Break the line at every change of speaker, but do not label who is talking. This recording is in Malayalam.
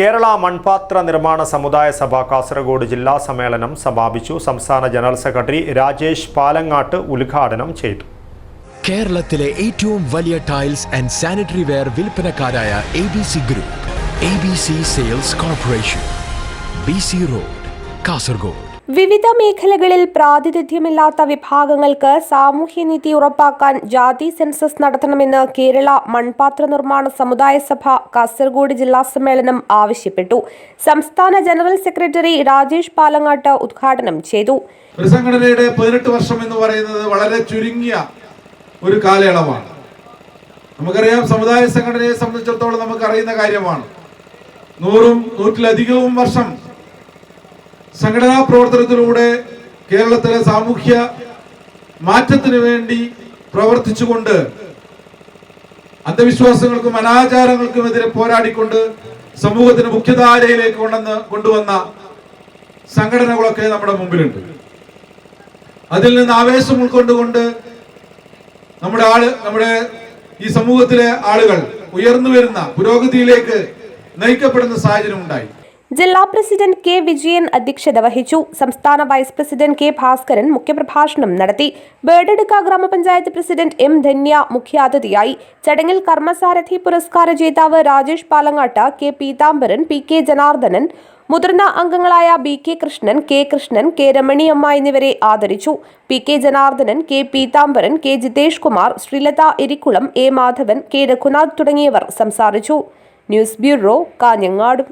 കേരള മൺപാത്ര നിർമ്മാണ സമുദായ സഭ കാസർഗോഡ് ജില്ലാ സമ്മേളനം സമാപിച്ചു. സംസ്ഥാന ജനറൽ സെക്രട്ടറി രാജേഷ് പാലങ്ങാട്ട് ഉദ്ഘാടനം ചെയ്തു.
കേരളത്തിലെ ഏറ്റവും വലിയ tiles and sanitary ware വിൽപ്പനക്കാരായ A B C group A B C sales corporation B C road Kasaragod.
വിവിധ മേഖലകളിൽ പ്രാതിനിധ്യമില്ലാത്ത വിഭാഗങ്ങൾക്ക് സാമൂഹ്യനീതി ഉറപ്പാക്കാൻ ജാതി സെൻസസ് നടത്തണമെന്ന് കേരള മൺപാത്ര നിർമ്മാണ സമുദായ സഭ കാസർഗോഡ് ജില്ലാ സമ്മേളനം ആവശ്യപ്പെട്ടു. സംസ്ഥാന ജനറൽ സെക്രട്ടറി രാജേഷ് പാലങ്ങാട്ട് ഉദ്ഘാടനം ചെയ്തു.
സംഘടനയുടെ പതിനെട്ട് വർഷം എന്ന് പറയുന്നത് വളരെ ചുരുങ്ങിയ ഒരു കാലയളവാണ്. നമുക്കറിയാം സമുദായ സംഘടനയെ സംബന്ധിച്ചിടത്തോളം നമുക്ക് അറിയുന്ന കാര്യമാണ്. നൂറും നൂറ്റിലധികവും വർഷം സംഘടനാ പ്രവർത്തനത്തിലൂടെ കേരളത്തിലെ സാമൂഹ്യ മാറ്റത്തിന് വേണ്ടി പ്രവർത്തിച്ചുകൊണ്ട് അന്ധവിശ്വാസങ്ങൾക്കും അനാചാരങ്ങൾക്കുമെതിരെ പോരാടിക്കൊണ്ട് സമൂഹത്തിന് മുഖ്യധാരയിലേക്ക് കൊണ്ടുവന്ന് കൊണ്ടുവന്ന സംഘടനകളൊക്കെ നമ്മുടെ മുമ്പിലുണ്ട്. അതിൽ നിന്ന് ആവേശം ഉൾക്കൊണ്ടുകൊണ്ട് നമ്മുടെ ആൾ നമ്മുടെ ഈ സമൂഹത്തിലെ ആളുകൾ ഉയർന്നു വരുന്ന പുരോഗതിയിലേക്ക് നയിക്കപ്പെടുന്ന സാഹചര്യം ഉണ്ടായി
ജില്ലാ പ്രസിഡന്റ് കെ വിജയൻ അധ്യക്ഷത വഹിച്ചു. സംസ്ഥാന വൈസ് പ്രസിഡന്റ് കെ ഭാസ്കരൻ മുഖ്യപ്രഭാഷണം നടത്തി. ബേഡെടുക്ക ഗ്രാമപഞ്ചായത്ത് പ്രസിഡന്റ് എം ധന്യ മുഖ്യാതിഥിയായി. ചടങ്ങിൽ കർമ്മസാരഥി പുരസ്കാര ജേതാവ് Rajesh Palangatta K Peethambaran P K Janardhanan മുതിർന്ന അംഗങ്ങളായ B K Krishnan K Krishnan K Ramaniyamma എന്നിവരെ ആദരിച്ചു. P K Janardhanan K Peethambaran K Jithesh Kumar Sreelatha Erikkulam A Madhavan K Raghunath തുടങ്ങിയവർ സംസാരിച്ചു. News bureau Kanhangad.